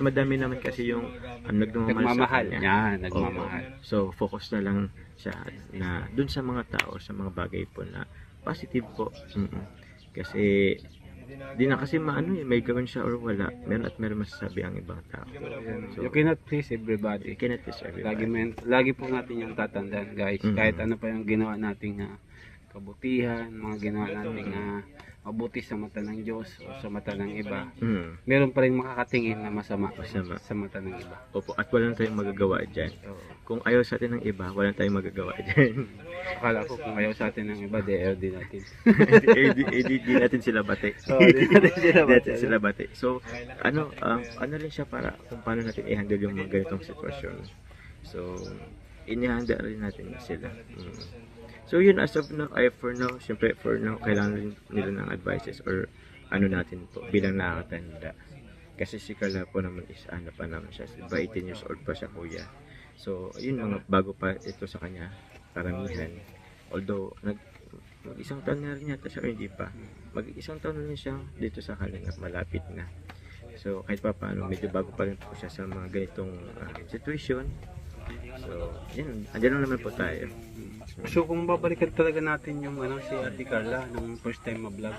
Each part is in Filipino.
madami naman kasi yung um, nagmamahal, Nagmamahal. sa kanya. Yan, nagmamahal. Opo. So, focus na lang siya na dun sa mga tao, sa mga bagay po na positive po. Mm-mm. Kasi, di na kasi maano eh, may gawin siya or wala. Meron at meron masasabi ang ibang tao. So, You cannot please everybody. you cannot please Lagi, everybody. men, lagi po natin yung tatandaan guys. Mhm. Kahit ano pa yung ginawa nating ah, kabutihan, mga ginawa nating ah, mabuti sa mata ng Diyos o sa mata ng iba, Mm. meron pa rin makakatingin na masama, Masama. sa mata ng iba. Opo, at wala tayong magagawa dyan. Kung ayaw sa atin ng iba, wala tayong magagawa dyan. Akala ko kung ayaw sa atin ng iba, din natin. di natin sila bate. Oo, di natin sila bate, natin sila bate. So, ano, um, ano rin siya para kung paano natin i-handle yung mga ganitong sitwasyon. So, ini-handle rin natin sila. Mm. So, yun, as of now, ay for now, syempre, for now, kailangan rin nila ng advices or ano natin po, bilang nakakatanda. Kasi si Carla po naman is, ano pa naman siya, by 18 years old pa siya, kuya. So, yun mga bago pa ito sa kanya, karamihan. Although, nag, mag isang taon na rin yata siya, hindi pa. Mag isang taon na rin siya dito sa Kalingap, malapit na. So, kahit pa paano, medyo bago pa rin po siya sa mga ganitong ah, situation. So, yun, andyan lang naman po tayo. So kung babalikan talaga natin yung ano si Ate Carla nung first time ma-vlog,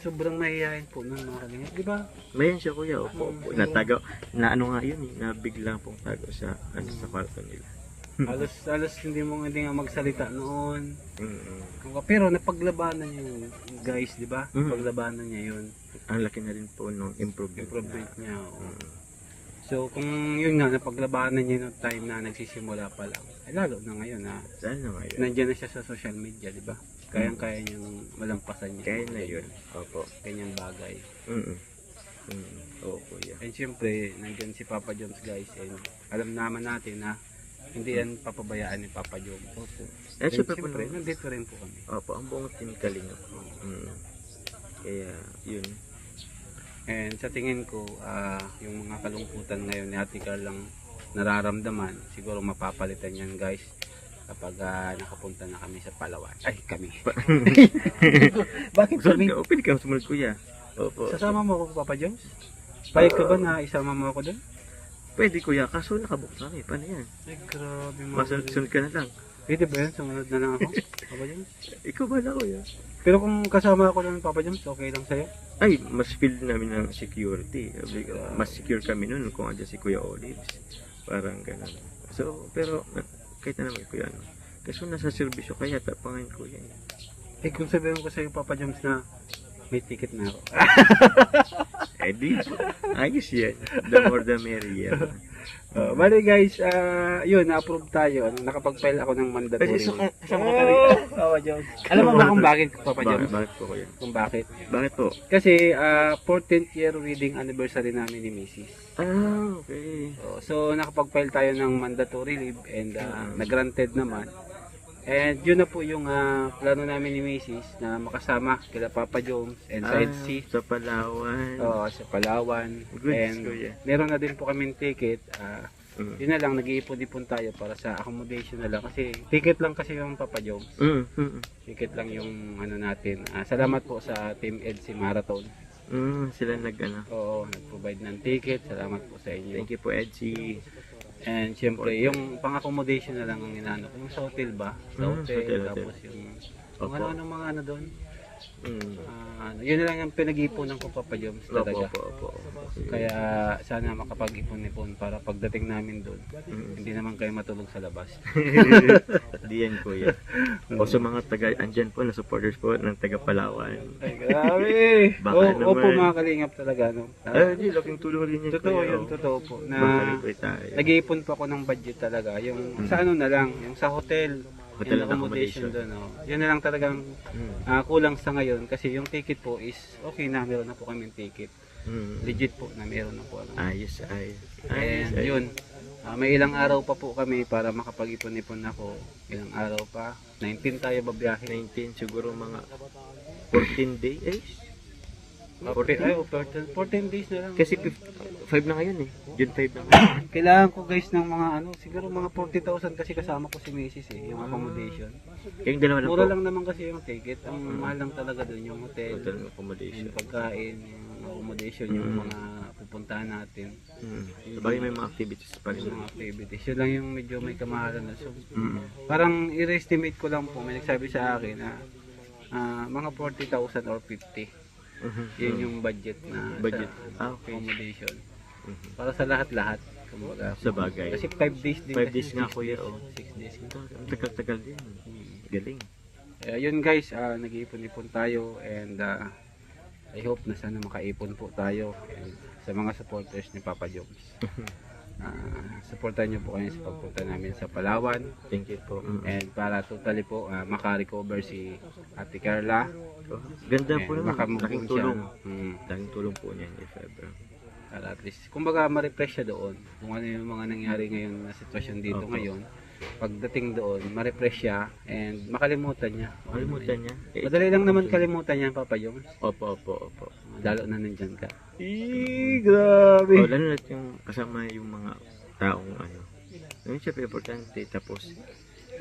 sobrang mahihayin po nun mga kalingap, di ba? Mayan siya kuya, opo, opo. Natago, na ano nga yun eh, na bigla pong tago sa, ano, sa kwarto nila. Alos, alos hindi mo hindi nga magsalita noon. Mm-mm. Pero napaglabanan niya yun, guys, di ba? Napaglabanan niya yun. Ang laki na rin po nung improvement. Improvement niya. oo. Mm. So kung yun nga, napaglabanan niya noong time na nagsisimula pa lang, ay lalo na ngayon na Saan na ngayon? nandiyan na siya sa social media, di ba? Kayang-kaya niyang malampasan niya. Kaya na yun. Opo. Ganyang bagay. Mm-mm. Mm. Oo, kuya. And syempre, nandyan si Papa Jones guys and alam naman natin na hindi yan papabayaan ni Papa Jones. Opo. And Eh, syempre po, syempre, no? nandito rin po kami. Opo, ang buong team Kalingap. Mm. Kaya, yun. And sa tingin ko, ah, yung mga kalungkutan ngayon ni Ate Carl lang nararamdaman, siguro mapapalitan yan guys kapag ah, nakapunta na kami sa Palawan. Ay, kami. Bakit kami? ka, open ka, sumunod kuya. Opo. Sasama mo ako Papa Jones? Payag ka ba na isama mo ako doon? Pwede kuya, kaso nakabook na kami. Paano yan? Ay, grabe mo. Masunod ka na lang. Pwede ba yan? Sumunod na lang ako? Papa Jones? Ikaw ba na kuya? Pero kung kasama ako ng Papa Jones, okay lang sa'yo? Ay, mas feel namin ng security. Mas secure kami nun kung andyan si Kuya Olives. Parang ganun. So, pero, kahit na naman kuya, ano. Kaso nasa servisyo kaya, tapangan kuya. eh. Eh kung sabihin ko sa'yo Papa Jones na may ticket na ako. Eh di, ayos yan. The more the merrier. Uh, bali guys, ah yun, na-approve tayo. Nakapag-file ako ng mandatory. Kasi sa, kasama ka Oh, rin. Papa Jones. Alam mo ba kung bakit, Papa Bakit, Jones? bakit po kuya? Kung bakit? Bakit po? Kasi ah 14th year wedding anniversary namin ni Mrs. Ah, okay. So, so nakapag-file tayo ng mandatory leave and ah, nag-granted naman. And yun na po yung ah, plano namin ni Mrs. na makasama kila Papa Jones and Ah, EDC. sa Palawan. Oo, sa Palawan. Good, and kuya. meron na din po kaming ticket. ah, Mm. yun na lang, nag-iipon-ipon tayo para sa accommodation na lang. Kasi ticket lang kasi yung Papa Jones. Mm, mm, Ticket lang yung ano natin. Ah, salamat po sa Team EDC Marathon. Mm, sila nag ano. Oo, nag-provide ng ticket. Salamat po sa inyo. Thank you po, Edgy. And syempre, yung pang-accommodation na lang ang inaano. Yung sa hotel ba? Sa Mm, hotel, hotel, hotel. tapos yung kung Opo. ano-ano mga ano doon. Mm. Ah, ano, yun na lang yung pinag-iiponan ko Papa Opo, talaga. opo, opo. Kaya sana makapag-ipon-ipon para pagdating namin doon, Mm. hindi naman kayo matulog sa labas. Di yan, kuya. O sa mga taga, andyan po, na supporters po ng taga Palawan. Ay, grabe! Baka o, naman. opo mga kalingap talaga. No? Ay, di, laking tulong rin yan, totoo kuya. yun, totoo po. Na nag-iipon po ako ng budget talaga. Yung sa ano na lang, yung sa hotel, Hotel yung accommodation doon. Oh. Yun na lang talagang Mm. ah, kulang sa ngayon kasi yung ticket po is okay na, meron na po kami ticket. Mm. Legit po na meron na po. Ano. Ayos, ayos. Ayos, And ayos. yun, ah, may ilang araw pa po kami para makapag-ipon-ipon ako. Ilang araw pa. 19 tayo babiyahe. 19, siguro mga 14 days. Ah, pe- Ay, oh, 14, 14 days na lang. Kasi 5 na ngayon eh. June 5 na ngayon. Kailangan ko guys ng mga ano, siguro mga 40,000 kasi kasama ko si Mrs. eh, yung accommodation. Kayong dalawa na Mura po. lang naman kasi yung ticket. Ang mahal lang talaga doon yung hotel, Hotel accommodation. yung pagkain, yung accommodation yung Mm. mga pupuntahan natin. Mm. Sabagay may mga activities pa rin. Yung mga activities. Yun lang yung medyo may kamahalan na. So, Mm. parang i-estimate ko lang po, may nagsabi sa akin na ah, mga 40,000 or 50. Mhm. Yun yung budget na Budget. sa Ah, okay. accommodation. Mhm. Para sa lahat-lahat. Kumbaga, Sa bagay. Kasi 5 days din. 5 kasi, days nga kuya. Oh. six days. Ang tagal-tagal din. Galing. Kaya yun guys, ah, nag-iipon-ipon tayo and ah, I hope na sana makaipon po tayo and sa mga supporters ni Papa Jones. Ah, supportan niyo po kayo sa pagpunta namin sa Palawan Thank you po. Mm. and para totally po ah, maka-recover si Ate Carla. Oh, Ganda po naman. makamove tulong. Mm, Laking tulong po niyan if ever. para at least, kumbaga ma-refresh siya doon. Kung ano yung mga nangyari ngayon na sitwasyon dito Opo. ngayon. Pagdating doon, ma-refresh siya and makalimutan niya. Kalimutan niya. Eh, Madali lang naman kalimutan yan, Papa Jones. Opo, opo, opo. Lalo na nandyan ka. Eee, grabe. Oh, lalo na yung kasama yung mga taong ano. Yung syempre importante. Tapos,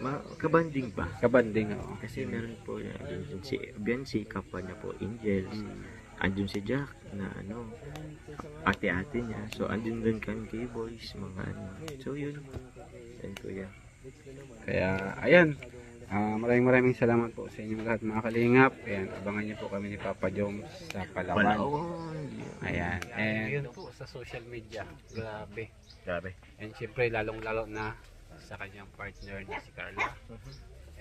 ma kabanding ba? Kabanding ako. Kasi meron po yan. Yun si Biancy, kapwa niya po Angels. Andun si Jack na ano, ate-ate niya. So, andun din kami kay boys, mga ano. So, yun. Yan kuya. Kaya, ayan. Ah, maraming maraming salamat po sa inyong lahat mga kalingap. Ayan, abangan niyo po kami ni Papa Joms sa Palawan. Palawan. Ayan. And yun po sa social media. Grabe. Grabe. And syempre, lalong-lalo na sa kanyang partner na si Carla.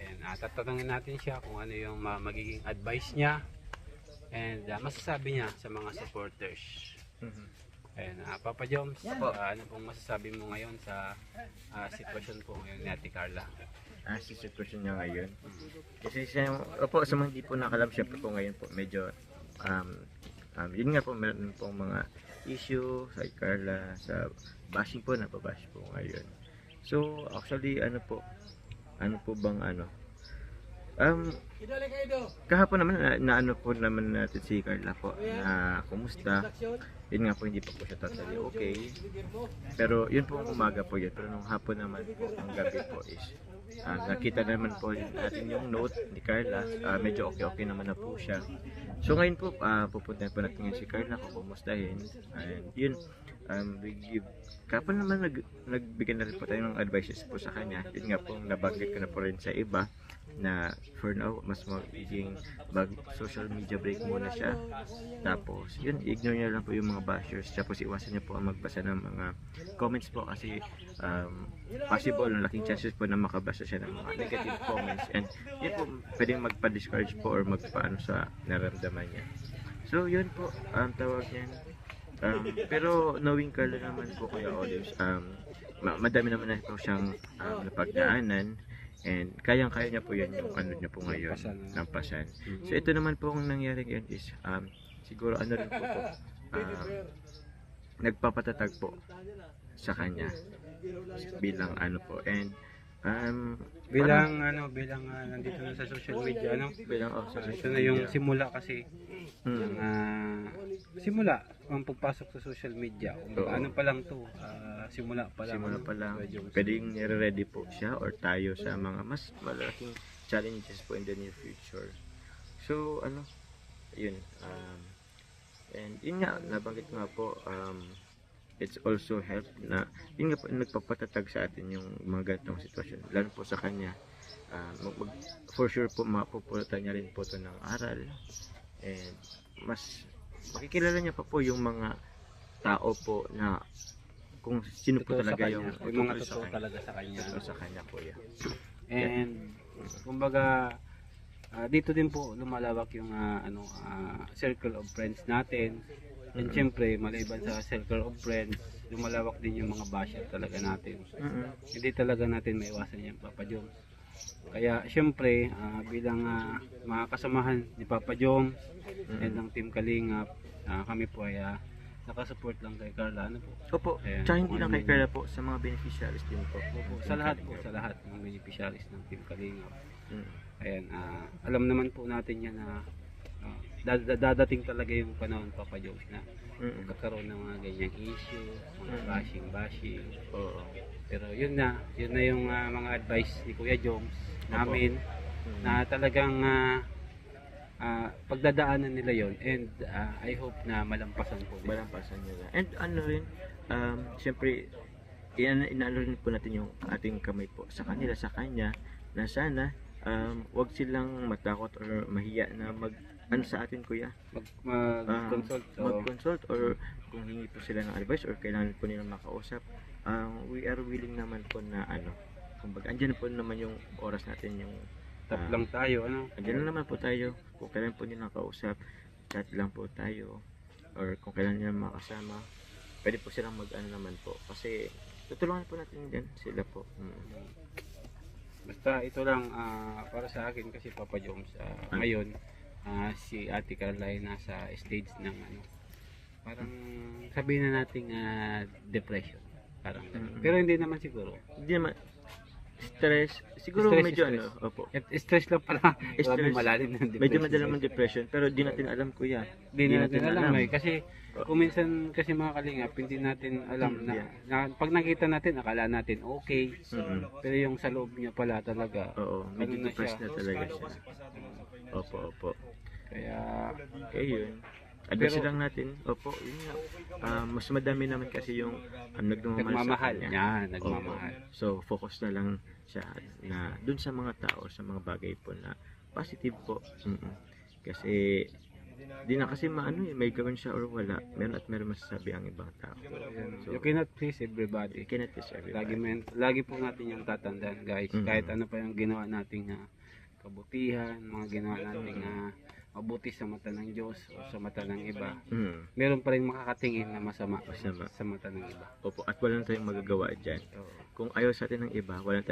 And uh, tatanungin natin siya kung ano yung ma- magiging advice niya. And ah, masasabi niya sa mga supporters. Ayan, ah, Papa Joms, ah, ano pong masasabi mo ngayon sa ah, sitwasyon po ngayon ni Ate Carla? Ah, si sitwasyon niya ngayon. Kasi siya, opo, sa mga hindi po nakalam, syempre po ngayon po, medyo, um, um, yun nga po, meron po mga issue sa Carla, sa bashing po, napabash po ngayon. So, actually, ano po, ano po bang ano, um, kahapon naman, na, na ano po naman natin si Carla po, na kumusta, yun nga po, hindi pa po siya totally okay. Pero yun po umaga po yun. Pero nung hapon naman po, ang gabi po is ah, nakita naman po natin yung note ni Carla. Ah, medyo okay-okay naman na po siya. So ngayon po, uh, pupuntahan po natin ngayon si Carla kung kumustahin. And yun, um, we give Kapag naman nag, nagbigay na rin po tayo ng advices po sa kanya, yun nga po, nabanggit ko na po rin sa iba na for now, mas magiging mag social media break muna siya. Tapos, yun, ignore niya lang po yung mga bashers. Tapos, iwasan niya po ang magbasa ng mga comments po kasi um, possible, laking chances po na makabasa siya ng mga negative comments. And yun po, pwedeng magpa-discourage po or magpaano sa naramdaman niya. So, yun po, ang tawag niyan. Um, pero knowing Carla naman po Kuya Olives, um, ma- madami naman na po siyang um, napagdaanan and kayang-kaya niya po yun yung ano niya po ngayon ng pasan. So ito naman po ang nangyari ngayon is um, siguro ano rin po to um, nagpapatatag po sa kanya bilang ano po. And um, Bilang ano, bilang ah, nandito na sa social media, ano? parang bilang oh, sa Ito na yung simula kasi. Ng ah, simula ang pagpasok sa social media. Kung Oo. ano pa lang to, ah, simula pa lang. Simula pa lang, Joms. pwedeng nire-ready po siya or tayo sa mga mas malaking challenges po in the near future. So, ano, yun. Um, and yun nga, nabanggit nga po, um, it's also help na, yun nga po, nagpapatatag sa atin yung mga ganitong sitwasyon. Lalo po sa kanya, um, mag, mag- for sure po, mapupulutan niya rin po to ng aral. And mas makikilala niya pa po yung mga tao po na kung sino po Totoo talaga yung Yung mga totoo talaga sa kanya. Totoo sa kanya po yan. And kumbaga ah, dito din po lumalawak yung ah, ano ah, circle of friends natin. And Mhm. syempre, maliban sa circle of friends, lumalawak din yung mga basher talaga natin. Mm-mm. Hindi talaga natin maiwasan yan, Papa Joms. Kaya syempre, ah, bilang ah, mga kasamahan ni Papa Joms and ng Team Kalingap, ah, kami po ay ah, nakasupport lang kay Carla. Ano po? Opo, Ayan. tsaka hindi lang kay Ano Carla po, sa mga beneficiaries din po. Opo, sa lahat po, sa lahat ng beneficiaries ng Team Kalingap. Mm. Ayan, ah, alam naman po natin yan na dadating talaga yung panahon Papa Jones na Mm-mm. magkakaroon ng mga ganyang issue, mga bashing bashing. Oo. Pero yun na, yun na yung ah, mga advice ni Kuya Jones namin na talagang ah, ah, pagdadaanan nila yon and ah, I hope na malampasan po nila. malampasan nila. And ano rin, um, siyempre, in, inaano rin po natin yung ating kamay po sa kanila, sa kanya, na sana, um, wag silang matakot or mahiya na mag, ano sa atin kuya, Mag, mag-consult. Ah, so, mag-consult or kung hingi po sila ng advice or kailangan po nilang makausap, um, we are willing naman po na ano, kumbaga, andyan po naman yung oras natin yung tap ah, lang tayo. Ano? Andiyan lang naman po tayo. Kung kailan po nila kausap, chat lang po tayo. Or kung kailan nila makasama, pwede po silang mag-ano naman po. Kasi tutulungan po natin din sila po. Mm. Basta ito lang ah, para sa akin kasi Papa Jones ah, ngayon ah, si Ate Caroline nasa stage ng ano parang sabihin na nating ah, depression parang. Mm-mm. pero hindi naman siguro Hindi naman, stress, siguro Stress, medyo stress. ano, opo. At stress lang pala Stress. malalim ng depression Medyo madala ng depression, pero di natin alam kuya. Hindi Di natin natin alam, alam. eh. Kasi kung minsan kasi mga kalingap, hindi natin alam Hmm, na, yeah. na pag nakita natin, akala natin okay. Mm-mm. Pero yung sa loob niya pala talaga. Oo, medyo na depressed siya. na talaga siya. Opo, opo. Kaya Kaya yun. Advice Pero- lang natin, opo, yun nga. Ah, mas madami naman kasi yung um, nagmamahal, nagmamahal sa kanya. niya, nagmamahal. Opo. So, focus na lang siya na dun sa mga tao, sa mga bagay po na positive po. Mm-mm. Kasi, di na kasi maano eh, may gawin siya or wala. Meron at meron masasabi ang ibang tao. So, you cannot please everybody. You cannot please Lagi, everybody. men, lagi po natin yung tatandaan guys. Mhm. Kahit ano pa yung ginawa nating ah, kabutihan, mga ginawa nating ah, mabuti sa mata ng Diyos o sa mata ng iba. Mm. Meron pa rin makakatingin na masama, Masama. sa mata ng iba. Opo, at wala na tayong magagawa dyan. So, Kung ayaw sa atin ng iba, wala tayong